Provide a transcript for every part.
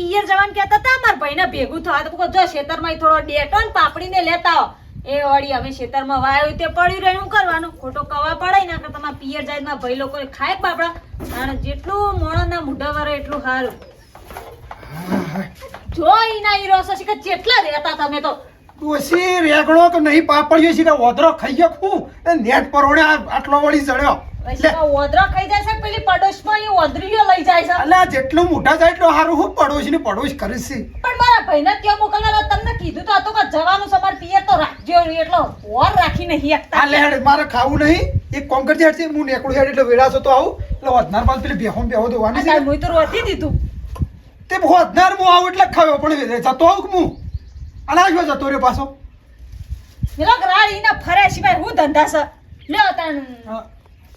પિયર જવાનું કહેતા હતા મારા ભાઈને ભેગું થવા તો જો ખેતરમાં થોડો ડેટો ને પાપડીને લેતા આવો. એ વળી અમે ખેતરમાં વાયો તે પડ્યું રહે શું કરવાનું? ખોટો કવા પડાય ના કે તમારા પિયર જાય ભાઈ લોકો ખાય બાપડા. અને જેટલું મોણસના મૂઢા વરે એટલું સારું. જો ઈના હીરો છે કે જેટલા રહેતા તમે તો. ડોસી રેગણો તો નહીં પાપડ્યો છે કે ઓદરો ખાઈ ગયો હું નેટ પરોણે આટલો વળી ચડ્યો ઓદરો ખાઈ જાય છે પેલી પડોશમાં એ ઓદરીઓ લઈ જાય છે. અલા જેટલું મોટા થાય એટલું સારું હું પડોશ ને પડોશ કરે પણ મારા ભાઈને ત્યાં મોકલવાના તમને કીધું તો હતું કે જવાનું છે મારે પિયર તો રાખજો એટલો ઓર રાખી નહીં શકતા હેડ મારે ખાવું નહીં. એક કોમ કરજે હેડ છે હું નેકળું હેડ એટલે વેળાસો તો આવું. એટલે વધનાર પાસ પેલી બેહો બેહો દેવાની છે. મુઈ તો રોટી દીધું. તે વધનાર હું આવું એટલે ખાયો પણ જતો આવું હું? જો જતો રહ્યો પાછો? પેલો ગ્રાળ ઈને ફરે સિવાય હું ધંધા છે. લ્યો હા.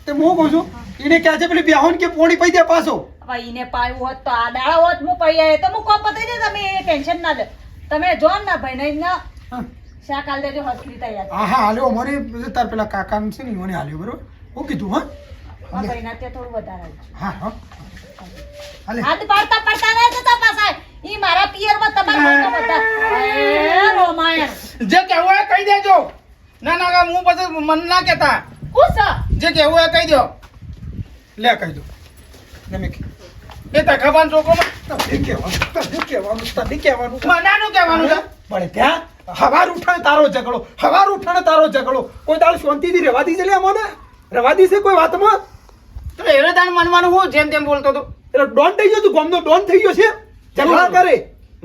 તે હું કહું છું એને કહે છે પેલી બેહો કે પોણી પૈ દે પાછો. હવે ઈને પાયું હોત તો આ દાડા હોત હું પડી આય. તો હું કોમ પતાઈ દે તમે ટેન્શન ના લે. તમે જો ને ભાઈ ને. ના શાકાલ દેજો હસલી તૈયાર. હા હા હાલ્યો મને તાર પેલા કાકા છે ને મને હાલ્યો બરોબર? હું કીધું હા? હા ભાઈ ના તે થોડું વધારે હા હા. હાલે હાથ પાડતા પાડતા ના તો તપાસાય ઈ મારા પિયરમાં તમારા મોટા બધા એ રોમાયણ. જે કહેવું હોય કહી દેજો. ના ના ના, હું પછી મન ના કહેતા. કુસ જે કહેવું એ કહી દો લે કહી દો ગમે કે એ જો છોકરો તને કહેવાનું તને કહેવાનું તને કહેવાનું. મનાનું કહેવાનું છે. પણ ત્યાં હવાર ઉઠાણે તારો ઝઘડો હવાર ઉઠણ તારો ઝઘડો. કોઈ દાળ શાંતિથી રહેવા દીધે લે અમને. રહેવા દીધે કોઈ વાતમાં. તો એને તાણ મનવાનું હું જેમ તેમ બોલતો હતો. એટલે ડોન થઈ ગયો તું ગામનો ડોન થઈ ગયો છે. ઝઘડા કરે.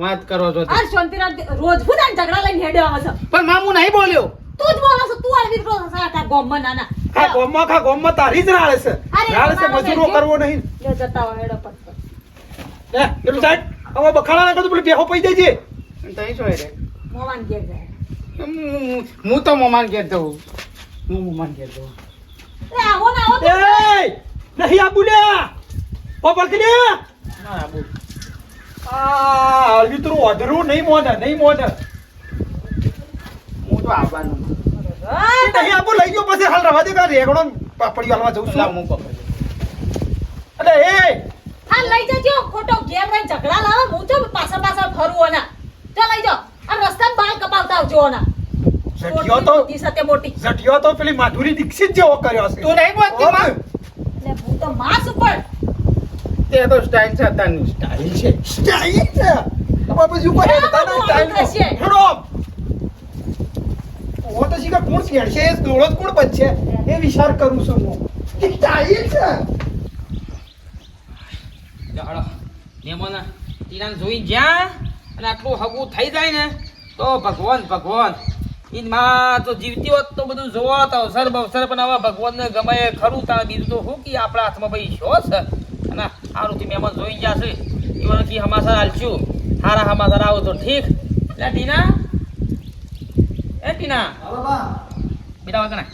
વાત કરો છો આ શાંતિરામ રોજ ભૂદાન ઝઘડા લઈને હેડે આવે છે. પણ મામું નહીં બોલ્યો. તું જ બોલો છો તું આ વિક્રો આ ગોમમાં નાના. ખા ગોમમાં ખા ગોમમાં તારી જ રાળે છે. રાળે છે મજૂરો કરવો નહીં. જો જતા હોય હેડો પટપટ લે પેલું સાહેબ હવે બખાડા ના કરતું પેલું બેહો પઈ દેજે તઈ જોઈ રે. મોમાન ઘેર જાય. હું હું તો મમાન ઘેર જઉં. હું મોમાન ઘેર જઉં. એ આવો ના આવો તો. એ નહીં આપું લે પકડ લે ના આબુ. આ હળવી તું ઓધરું નહીં મોને નહીં મોને હું તો આવવાનું. નહીં આપું લઈ ગયો પછી હાલ રવા દે રેગડો પાપડી હાલવા જઉં છું. હું અલે એ આ લઈ જજો. ખોટો ઘેર રહીને ઝઘડા લાવો. હું તો પાછળ પાછળ ફરું ઓના. લઈ જાઓ આ રસ્તા બાલ કપાવતા આવજો ઓના. ઝટિયો તો સાથે મોટી. ઝટિયો તો પેલી માધુરી દીક્ષિત જેવો કર્યો છે તું નહીં બોલતી માં એટલે હું તો માસ ઉપર. તે તો સ્ટાઇલ છે તારની સ્ટાઈલ છે. સ્ટાઇલ છે. હેડતા હેડો. ઓ તો શીખા કોણ શેડશે? એ દોડો કોણ બચશે એ વિચાર કરું છું હું. કે સ્ટાઈલ છે. જાડો નેમોના તીરાન જોઈ જ્યાં અને આટલું હગું થઈ જાય ને, તો ભગવાન ભગવાન. ઈનમાં તો જીવતી હોત તો બધું જોવા તો અવસર બવસર, પણ હવે ભગવાનને ગમે ખરું, તારે બીજું તો શું કે આપણા હાથમાં ભાઈ શો છે? અને સારું થી મહેમાન જોઈ છે. એવા કી હમાસર હાલશું. હારા હમાસર આવો તો ઠીક. એટલે ટીના. એ ટીના બેટા વાગના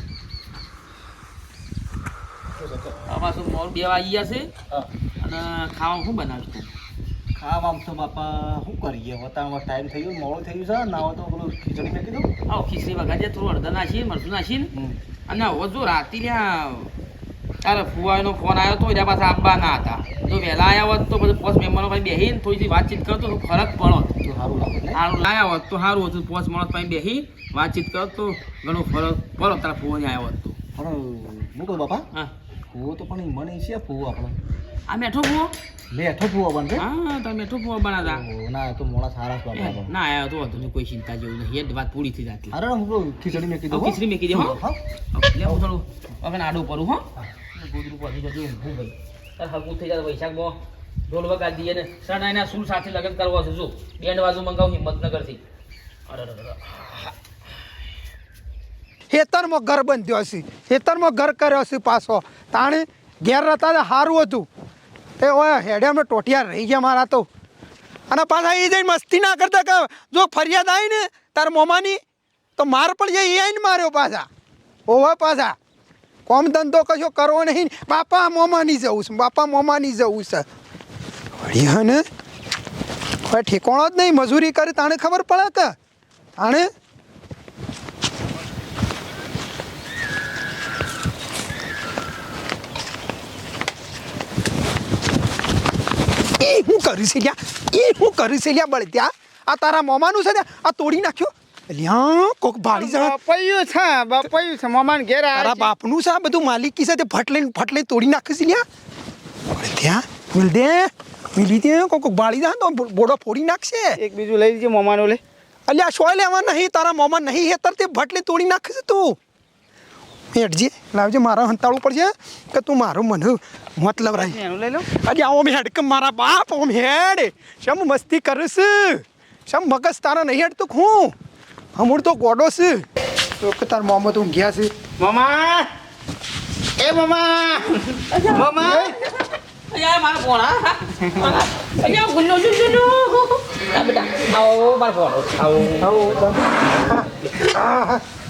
શું મોર બે વાગી ગયા છે અને ખાવા શું બનાવ્યું તું આમ તો બાપા શું કરીએ વતામાં ટાઈમ થઈ ગયો મોડું થઈ ગયું છે ના હોય તો પેલું ખીચડી નાખી દઉં આવો ખીચડી વગાડીએ થોડું અડધા નાખી મરચું હમ. અને હવે જો રાતે ત્યાં તારે ફુવાનો ફોન આવ્યો તો એના પાસે આંબા ના હતા જો વહેલા આવ્યા હોત તો બધું પોસ્ટ મહેમાનો પાસે બેસીને થોડી વાતચીત કરતો તો ફરક પડો તો સારું લાગે સારું લાયા હોત તો સારું હતું પોસ્ટ માણસ પાસે બેસી વાતચીત કરતો ઘણો ફરક પડો તારા ફુવાની આવ્યો હોત પણ હું કહું બાપા હા. ફૂવો તો પણ મને છે ફૂવો આપણો. આ મેઠો ફૂવો? મેઠો ફૂવો બનશે હા તમે મેઠો ફૂવો બનાતા. ના તો મોડા સારા છે બાપા ના આવ્યો તો હતું કોઈ ચિંતા જેવું નહીં એ વાત પૂરી થઈ જતી. અરે હું ખીચડી મેકી દઉં ખીચડી મેકી દઉં હો? લે હું થોડું હવે આડું કરું હો. ગોદરું પડી જતું ઊંઘું ભાઈ. તાર થઈ જાય વૈશાખમાં ઢોલ વગાડી દઈએ ને સણાઈના સૂર સાથે લગ્ન કરવા છું, જો. બેન્ડ બાજુ મંગાવું હિંમતનગરથી. ખેતરમાં ઘર બંધ્યો હશે. ખેતરમાં ઘર કર્યો હશે પાછો. તાણે ઘેર રહેતા સારું હતું. તે ઓય, હેડે અમે ટોટિયા રહી ગયા મારા તો. અને પાછા એ જઈને મસ્તી ના કરતા કે જો ફરિયાદ આવી ને તાર મોમાની, તો માર પણ એ આવીને માર્યો પાછા. ઓવા પાછા. કોમ ધંધો કશો કરવો નહીં. બાપા મોમાની જવું છે, બાપા મોમાની જવું છે. વળી હને હવે ઠેકોણો જ નહીં, મજૂરી કરે તાણે ખબર પડે કે? તાણે? એ હું કરી છે લ્યા? એ શું કરી છે લ્યા બળે ત્યાં આ તારા મોમાનું છે ને, આ તોડી નાખ્યો? લ્યા કોક ભાડી જા. બપૈયું છે બપૈયું છે મમાન ઘેર તારા બાપનું છે આ બધું માલિકી છે તે ફટલે ફટલે તોડી નાખે છે લ્યા. બળે ત્યાં મિલ દે મિલી દે કોક ભાડી જાય તો બોડો ફોડી નાખશે. એક બીજું લઈ લીજે મમાનું લે. અલ્યા શોય લેવા નહીં તારા મોમાં નહીં હેતર તે ભટલે તોડી નાખે તું. હેઠજી લાવજે મારા હંતાળું પડશે કે તું મારું મને મતલબ લઈ લો. અરે ઓમ હેડ કે મારા બાપ ઓમ હેડ. શમ મસ્તી કરીશ શમ મગજ તારા નહીં હેડ તું હું? હમુર તો ગોડો છે. તો કે તાર મામા તો ગયા છે? મમા! એ મમા! મમા! અહીંયા મારા ભોણા અહીંયા ગુલ્લો ગુલ્લો બેટા આવો મારા ફોન. આવો.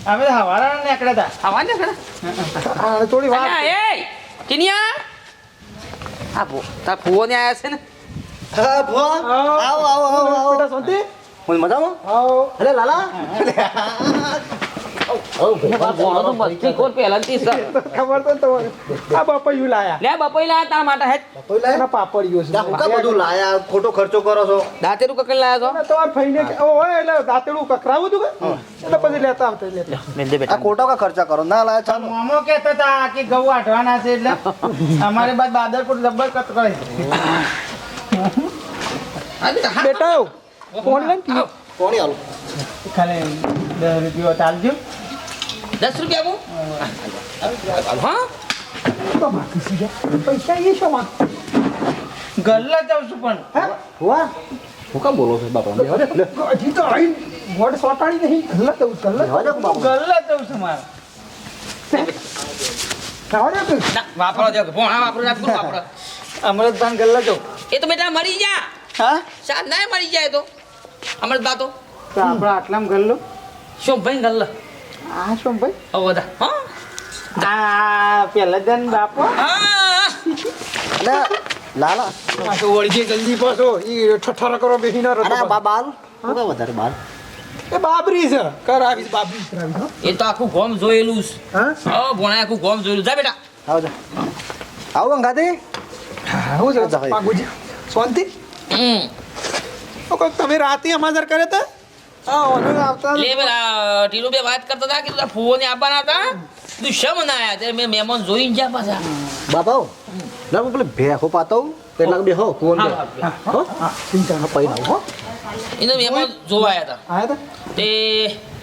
અમે તો હવારા નીકળ્યા હતા. હવા ને ખરા આ થોડી વાત એ કિનિયા. આ ભો તાર ફુવો ને આયા છે ને? હા ભો આવો આવો આવો આવો. બેટા શાંતિ? હું મજામાં? આવો અરે લાલા? ભોણો તો મસ્તી ખોર પહેલાથી છે ખબર તો તમારે. આ બાપા લાયા? લે બપોઈ લાયા માટે હેડ. કોઈ લાય? એના પાપડીઓ છે. હું કા બધું લાયા? ખોટો ખર્ચો કરો છો. દાંતેરું કકડી લાયા છો? દાંતેડું કકરાવું તું એટલે પછી લેતા આવતા લેતા ખોટો કા ખર્ચા કરો? ના લાયા ચાલો. મોમો કેતા હતા કે ઘઉં આઠવાના છે એટલે અમારે બાદ બાદરપુર જબ્બર કત કરે બેટા ફોન લઈને પીઓ. કોણી આલું ખાલી દસ રૂપિયો ચાલજો. દસ રૂપિયા આપું? હા? તો બાકી છે? યાર. પૈસા એ શું માં ગલ્લા જાઉં છું પણ. હુઆ હું કામ બોલો છો બાપા? હજી તો આઈ વોટ સોટાડી નહીં. ગલ્લા તો ગલ્લા ગલ્લા જાઉં છું. મારે. વાપરો દે ભોણા વાપરો વાપરો? અમૃતભાન ગલ્લા જાઉં. એ તો બેટા મરી જા હા? સાત ના મરી જાય તો. બા તો તો આપણે આટલામાં ગલ્લો શું ભાઈ ગલ્લ આ શું ભાઈ? ઓ બધા હા? આ પેલા જન બાપો. લાલા. પાછો તો વળી જે જલ્દી પાછો. ઈ ઠઠર કરો બેહી ના અરે રહો બા બાલ? હું? વધારે બાલ? એ બાબરી છે. કરાવી બાબરી કરાવી એ તો આખું ગોમ જોયેલું છે. હા? હા ભોણા આખું ગોમ જોયેલું. જા બેટા. આવ જા. આવ અંગાતે આવ જા પાગુજી શાંતિ. હમ. તમે રાતે અમાર કરે તા હા ઓનો આવતા લે પેલા ટીલુ બે વાત કરતા હતા કે તું ને આપવાના હતા? તું શમ ના આયા ત્યારે મેં મહેમાન જોઈને જા પાછા બાપા ના પેલે ભેખો પાતો બે હા, ચિંતા પૈ ના હો? એને મહેમાન જોવા હતા. આયા તે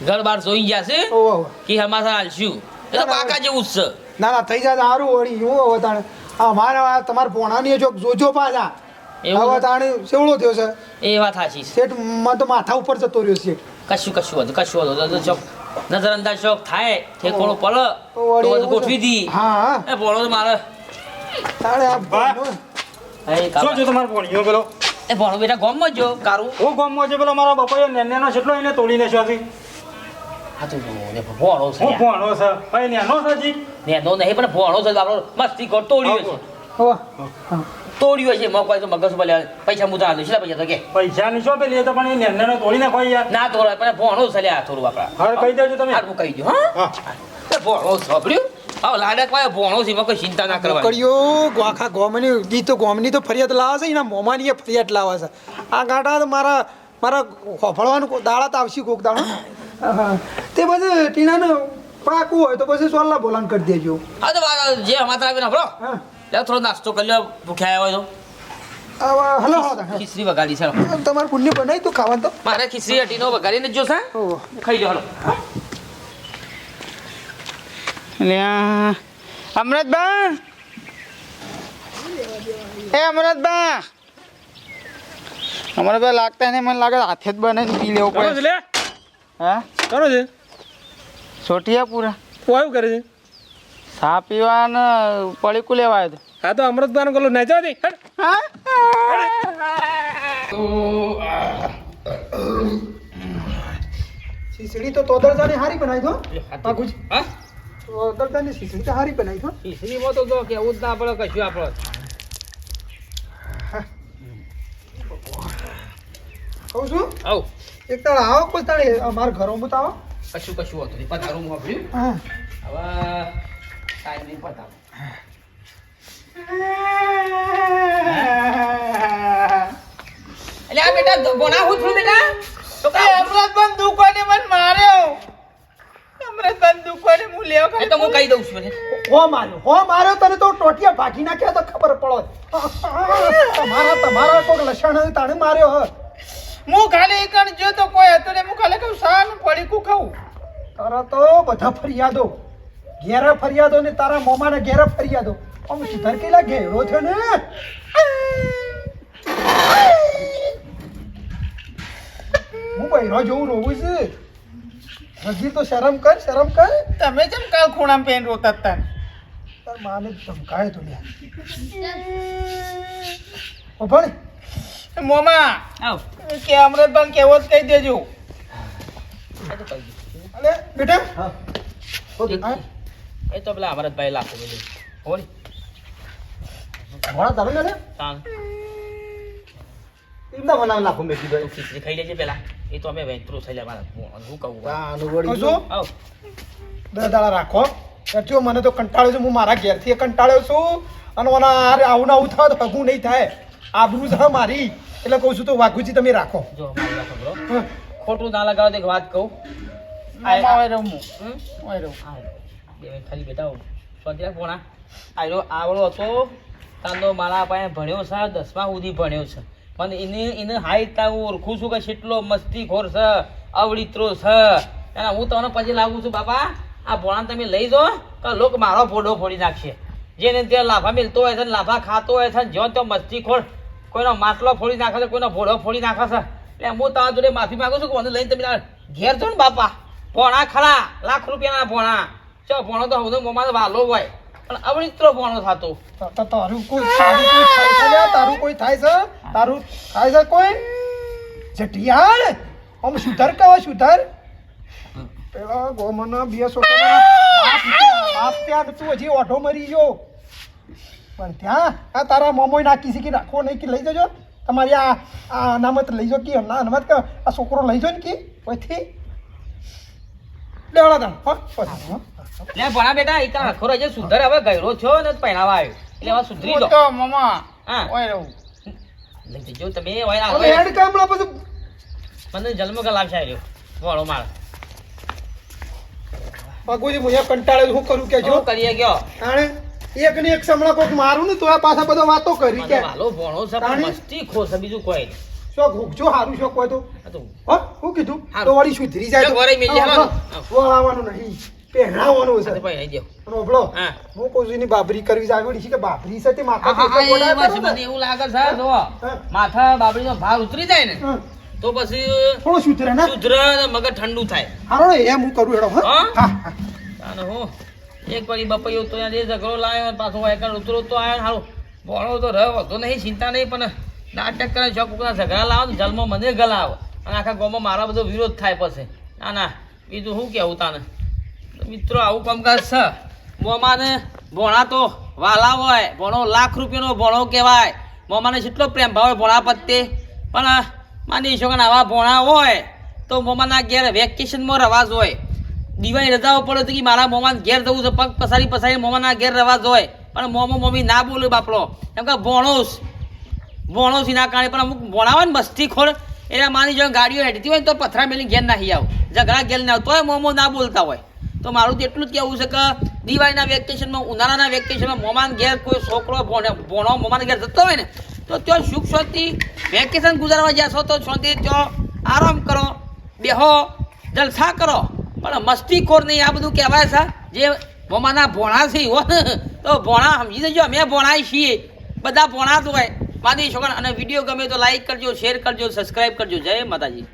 ઘર બાર જોઈ જશે કે હમાસા હાલશું એ તો કાકા જેવું જ છે. ના ના થઈ જાય સારું વળી હું હવે તાણે હા મારા આ તમારા ભોણાની જો જોજો પાછા. એવું તાણે સેવડો થયો છે. એ વાત સાચી છે. શેઠમાં તો માથા ઉપર જતો રહ્યો છે કશું કશું હતું કશું હતું ચોક નજર અંદાજ શોખ થાય તો બધું એવું ગોઠવી. દી. હા. એ ભોળો તો મારે. તાણે આ વાહ. ભોણો- એ કાકા. તમારે ભણ્યો પેલો. એ બેટા ગોમમાં જ જો કારું. હું ગામમાં છે પેલો મારો બાપા નેનો કેટલો એને તોડીને છે હજી. હા તો ને છે હું ભણો છે. ભાઈ નેનો છે હજી? ને નો નહીં પણ છે આપણો મસ્તી કર તોડ્યો છે. તોડ્યો છે મગવાઈ તો મગજ બોલે પૈસા મુદા આલું છે પૈસા તો કે પૈસાની શું પેલી તો પણ એ નેનો તોડી નાખો યાર ના તોડાય પણ ભોણો છે લ્યા થોડું આપણા હવે કહી દેજો તમે હારું કહી દો હા ભોણો ભોળો સાંભળ્યું હવે લાડક ભાઈ ભોળો છે એમાં કોઈ ચિંતા ના કરવા કર્યો ગોખા ગોમની ઈ તો ગોમની તો ફરિયાદ લાવે છે એના મોમાની એ ફરિયાદ લાવે છે. આ ગાંઠા તો મારા મારા ખોફળવાનું દાળા તો આવશે કોક દાણો તે પછી ટીણાનું પાકું હોય તો પછી સોલ્લા બોલાન કરી દેજો. હા તો જે અમારા આવીને આપણો હા. લે થોડો નાસ્તો કરી લો ભૂખ્યા આવ્યો હલો. ખીચડી વગાડી છે તમારે પુણ્ય બનાવી તો ખાવાનું તો? મારે ખીચડી હટીનો વગાડીને જ જોશે. ખાઈ લો હલો અમૃતબા એ અમૃતબા અમૃતબા લાગતા નહીં મને લાગે હાથે જ બનાવીને પી લેવું પડે. હા? કરો છે. સોટિયા પૂરા. આવ્યું કરે છે? ચા પીવાને પડીકું લેવા આવ્યો હા તો અમૃતભાઈ ગલો ના જાવ દે. હા ખીચડી તો તોદરજાની હારી બનાવી દો. પાકુજી હા? તોદરજાની ખીચડી તો હારી બનાવી દો. ખીચડીમાં તો જો કેવું જ ના પડે કશું આપણે કહું છું? આવ. એક તાળ આવો કોઈ તાળે અમારા ઘરોમાં તો આવો. કશું કશું હોતું નહીં. પધારું મોકલ્યું હા. હવે ટાઈમ નહીં આ બેટા ભોણા હું છું બેટા? તો એ અમરત બંદૂકોને મન માર્યો અમરત બંદૂકોને હું લેવ એ તો હું કહી દઉં છું હો માર્યો હો માર્યો તને તો ટોટિયા ભાગી નાખ્યા તો ખબર પડો. તમારા તમારા કોક લક્ષણ તાણે માર્યો હ હું ખાલી એકણ જો તો કોઈ હતો ને હું ખાલી કહું સાન પડી કુ ખાઉં. તારા તો બધા ફરિયાદો. ઘેરા ફરિયાદો ને તારા મોમાને ઘેરા ફરિયાદો. આમ સુધાર કેલા ઘેરો થયો ને? હું બહેરો જોઉં રોવું છે. હજી તો શરમ કર શરમ કર. તમે જેમ કાલ ખૂણામાં પેન રોતા હતા? તાર માને ધમકાય તો લ્યા ઓ ભણ. મોમા આવ. કે અમરતભાઈ કેવો જ કહી દેજો. બેટા. હા. હા? એ તો પેલા અમરતભાઈ લાખો બધું હોળી. ભણા તમે ને? તાન. એમના બનાવી નાખું મેં કીધું. ખીચડી ખાઈ લેજે પેલા. એ તો અમે વેચરું થઈ લે મારા હું કહું આનું વળી જો આવ બે દાડા રાખો. જો મને તો કંટાળ્યો છે હું મારા ઘેરથી કંટાળ્યો છું. અને ઓના હારે આવું ને આવું થાય તો હગું નહીં થાય. આબરૂ છે મારી. એટલે કહું છું તો વાઘુજી તમે રાખો. જો ખોટું ના લગાવો તો એક વાત કહું. હોય રહું હું. હમ? રહું. ખાલી બેઠા હો સ્વાધ્યાય પોણા આયો આવડો હતો. તાંદો મારા પાસે ભણ્યો છે, દસમા સુધી ભણ્યો છે. પણ એને એને હાઈટ તા હું ઓળખું છું કે કેટલો મસ્તીખોર છે, અવળિત્રો છે. અને હું તમને પછી લાગુ છું, બાપા. આ ભોણા તમે લઈ જાઓ, તો લોક મારો ફોડો ફોડી નાખશે. જેને ત્યાં લાફા મિલતો હોય છે, લાફા ખાતો હોય છે, જ્યાં ત્યાં મસ્તીખોર કોઈનો માટલો ફોડી નાખે છે, કોઈનો ભોળો ફોડી નાખે છે. એટલે હું તમારા જોડે માફી માગું છું કે મને લઈને તમે ઘેર છો ને, બાપા. ભોણા ખરા, લાખ રૂપિયાના ભોણા. ચો ભોણો તો હું મોમાં વાલો હોય. પણ અવળીત્રો ભોણો થતો. તારું કોઈ તારું કોઈ થાય તારું કોઈ થાય છે? તારું થાય છે કોઈ? જટિયાળ? આમ સુધર કહો સુધર? પેલા ગોમના બે છોકરા બાપ ત્યાં તું હજી ઓઢો મરી ગયો. પણ ત્યાં, આ તારા મોમોય નાખી શીખી રાખો નહીં કે લઈ જજો? તમારી આ આ અનામત લઈ જો કે અનામત આ છોકરો લઈ જો ને કે? પછી લેવડા દામ હો પછી હો. લે ભણા બેટા એ કાં આખો સુધર હવે ગયરો છો ને પહેરાવા આવ્યો. એટલે હવે સુધરી હું તો મોમા હા. હોય રહું. લઈ જજો તમે હોય હવે હેડ કામલા પછી મને જન્મ કલાક છે માર પગુજી હું અહીંયા કંટાળેલું શું કરું કે જો? કરીએ ગયો એક ને એક સમણા કોક મારું ને તો આ પાછા બધા વાતો કરી કે. વાલો ભોણો છે? મસ્તી ખો બીજું કોઈ નહીં. શોખ હુકજો હારું શોખ હોય તો? તો કીધું. તો વળી સુધરી જાય નહીં. છે. ભાઈ હું. કહું છું બાબરી કરવી જ આવડી છે કે બાબરી છે તે માથા હા, હા, હા, મને એવું લાગે છે જો માથા બાબરીનો ભાર ઉતરી જાય ને તો પછી થોડો સુધરે ને? સુધરે ને મગજ ઠંડુ થાય. હારો એમ હું કરું હેડો હા. હા? હા. હા. અને હું એક વાર બપૈયો તો ઝઘડો લાવ્યો પાછો એકર ઉતરો તો આવ્યો હારો. બોળો તો રહ વધો નહીં ચિંતા નહીં પણ નાટક કરે, શોખ ઉપરના ઝઘડા લાવો તો જલમાં મને ગલાવો. અને આખા ગામમાં મારા બધો વિરોધ થાય પછી. ના ના, બીજું શું કહેવું તાને? મિત્રો, આવું કામકાજ છે. મોમાને ભોણા તો વાલા હોય, ભણો લાખ રૂપિયાનો ભણો કહેવાય. મોમાને જેટલો પ્રેમ ભાવ હોય ભોણા પ્રત્યે. પણ માની શકો કે આવા ભોણા હોય, તો મોમાના ઘેર વેકેશનમાં રવાજ હોય. દિવાળી રજાઓ પડે તો કે મારા મોમાન ઘેર જવું છે, પગ પસારી પસારી મોમાના ઘેર રવાજ હોય. પણ મોમો મમ્મી ના બોલે બાપડો. એમ કે ભોણોસ ભોણોસ ના કારણે પણ અમુક હોય ને ખોર, એટલે મારી જો ગાડીઓ હેઠતી હોય તો પથરા મેલી ઘેર નાખી આવ. ઝઘડા ઘેર ના તોય મોમો ના બોલતા હોય. તો મારું તો એટલું જ કહેવું છે કે દિવાળીના વેકેશનમાં, ઉનાળાના વેકેશનમાં મોમાન ઘેર કોઈ છોકરો ભોણે મોમાના ઘેર જતો હોય ને, તો ત્યાં સુખ શાંતિ, વેકેશન ગુજારવા જશો તો શાંતિ, ત્યાં આરામ કરો, બેહો, જલસા કરો. પણ મસ્તીખોર નહીં, આ બધું કહેવાય છે. જે મોમાના ભોણા છે તો ભોણા સમજી દેજો અમે ભોણાય છીએ. બધા ભોણા જ હોય. માધી છોકરા અને વીડિયો ગમે તો લાઈક કરજો શેર કરજો સબસ્ક્રાઈબ કરજો. જય માતાજી.